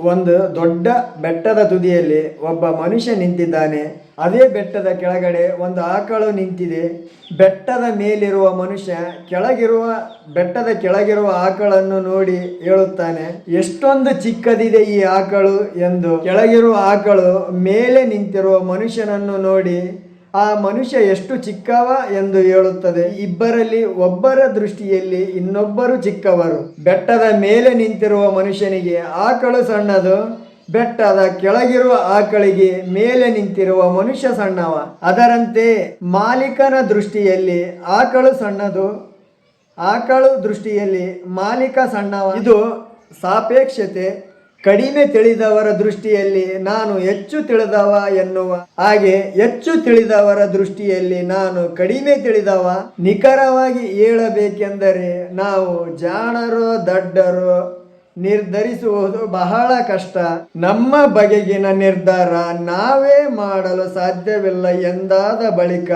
ಒಂದು ದೊಡ್ಡ ಬೆಟ್ಟದ ತುದಿಯಲ್ಲಿ ಒಬ್ಬ ಮನುಷ್ಯ ನಿಂತಿದ್ದಾನೆ. ಅದೇ ಬೆಟ್ಟದ ಕೆಳಗಡೆ ಒಂದು ಆಕಳು ನಿಂತಿದೆ. ಬೆಟ್ಟದ ಮೇಲಿರುವ ಮನುಷ್ಯ ಕೆಳಗಿರುವ, ಬೆಟ್ಟದ ಕೆಳಗಿರುವ ಆಕಳನ್ನು ನೋಡಿ ಹೇಳುತ್ತಾನೆ, ಎಷ್ಟೊಂದು ಚಿಕ್ಕದಿದೆ ಈ ಆಕಳು ಎಂದು. ಕೆಳಗಿರುವ ಆಕಳು ಮೇಲೆ ನಿಂತಿರುವ ಮನುಷ್ಯನನ್ನು ನೋಡಿ ಆ ಮನುಷ್ಯ ಎಷ್ಟು ಚಿಕ್ಕವ ಎಂದು ಹೇಳುತ್ತದೆ. ಇಬ್ಬರಲ್ಲಿ ಒಬ್ಬರ ದೃಷ್ಟಿಯಲ್ಲಿ ಇನ್ನೊಬ್ಬರು ಚಿಕ್ಕವರು. ಬೆಟ್ಟದ ಮೇಲೆ ನಿಂತಿರುವ ಮನುಷ್ಯನಿಗೆ ಆಕಳು ಸಣ್ಣದು, ಬೆಟ್ಟದ ಕೆಳಗಿರುವ ಆಕಳಿಗೆ ಮೇಲೆ ನಿಂತಿರುವ ಮನುಷ್ಯ ಸಣ್ಣವ. ಅದರಂತೆ ಮಾಲೀಕನ ದೃಷ್ಟಿಯಲ್ಲಿ ಆಕಳು ಸಣ್ಣದು, ಆಕಳು ದೃಷ್ಟಿಯಲ್ಲಿ ಮಾಲೀಕ ಸಣ್ಣವ. ಇದು ಸಾಪೇಕ್ಷತೆ ಕಡಿಮೆ ತಿಳಿದವರ ದೃಷ್ಟಿಯಲ್ಲಿ ನಾನು ಹೆಚ್ಚು ತಿಳಿದವ ಎನ್ನುವ ಹಾಗೆ ಹೆಚ್ಚು ತಿಳಿದವರ ದೃಷ್ಟಿಯಲ್ಲಿ ನಾನು ಕಡಿಮೆ ತಿಳಿದವ ನಿಖರವಾಗಿ ಹೇಳಬೇಕೆಂದರೆ ನಾವು ಜಾಣರೋ ದಡ್ಡರೋ ನಿರ್ಧರಿಸುವುದು ಬಹಳ ಕಷ್ಟ. ನಮ್ಮ ಬಗೆಗಿನ ನಿರ್ಧಾರ ನಾವೇ ಮಾಡಲು ಸಾಧ್ಯವಿಲ್ಲ ಎಂದಾದ ಬಳಿಕ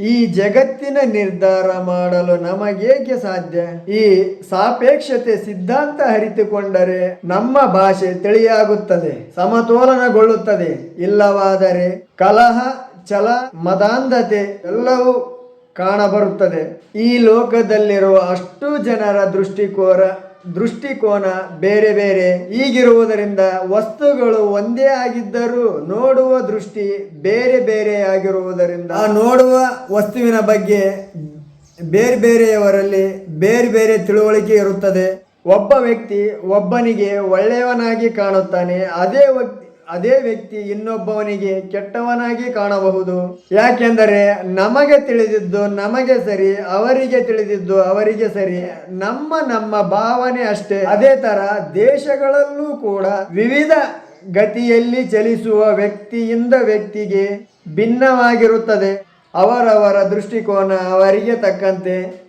ಈ ಜಗತ್ತಿನ ನಿರ್ಧಾರ ಮಾಡಲು ನಮಗೇಕೆ ಸಾಧ್ಯ? ಈ ಸಾಪೇಕ್ಷತೆ ಸಿದ್ಧಾಂತ ಹರಿತುಕೊಂಡರೆ ನಮ್ಮ ಭಾಷೆ ತಿಳಿಯಾಗುತ್ತದೆ, ಸಮತೋಲನಗೊಳ್ಳುತ್ತದೆ. ಇಲ್ಲವಾದರೆ ಕಲಹ, ಛಲ, ಮದಾಂಧತೆ ಎಲ್ಲವೂ ಕಾಣಬರುತ್ತದೆ. ಈ ಲೋಕದಲ್ಲಿರುವ ಅಷ್ಟು ಜನರ ದೃಷ್ಟಿಕೋನ ದೃಷ್ಟಿಕೋನ ಬೇರೆ ಬೇರೆ. ಹೀಗಿರುವುದರಿಂದ ವಸ್ತುಗಳು ಒಂದೇ ಆಗಿದ್ದರೂ ನೋಡುವ ದೃಷ್ಟಿ ಬೇರೆ ಬೇರೆ ಆಗಿರುವುದರಿಂದ. ಆ ನೋಡುವ ವಸ್ತುವಿನ ಬಗ್ಗೆ ಬೇರೆ ಬೇರೆಯವರಲ್ಲಿ ಬೇರೆ ಬೇರೆ ತಿಳುವಳಿಕೆ ಇರುತ್ತದೆ. ಒಬ್ಬ ವ್ಯಕ್ತಿ ಒಬ್ಬನಿಗೆ ಒಳ್ಳೆಯವನಾಗಿ ಕಾಣುತ್ತಾನೆ, ಅದೇ ವ್ಯಕ್ತಿ ಅದೇ ವ್ಯಕ್ತಿ ಇನ್ನೊಬ್ಬವನಿಗೆ ಕೆಟ್ಟವನಾಗಿ ಕಾಣಬಹುದು. ಯಾಕೆಂದರೆ ನಮಗೆ ತಿಳಿದಿದ್ದು ನಮಗೆ ಸರಿ, ಅವರಿಗೆ ತಿಳಿದಿದ್ದು ಅವರಿಗೆ ಸರಿ, ನಮ್ಮ ನಮ್ಮ ಭಾವನೆ ಅಷ್ಟೇ. ಅದೇ ತರ ದೇಶಗಳಲ್ಲೂ ಕೂಡ ವಿವಿಧ ಗತಿಯಲ್ಲಿ ಚಲಿಸುವ ವ್ಯಕ್ತಿಯಿಂದ ವ್ಯಕ್ತಿಗೆ ಭಿನ್ನವಾಗಿರುತ್ತದೆ. ಅವರವರ ದೃಷ್ಟಿಕೋನ ಅವರಿಗೆ ತಕ್ಕಂತೆ.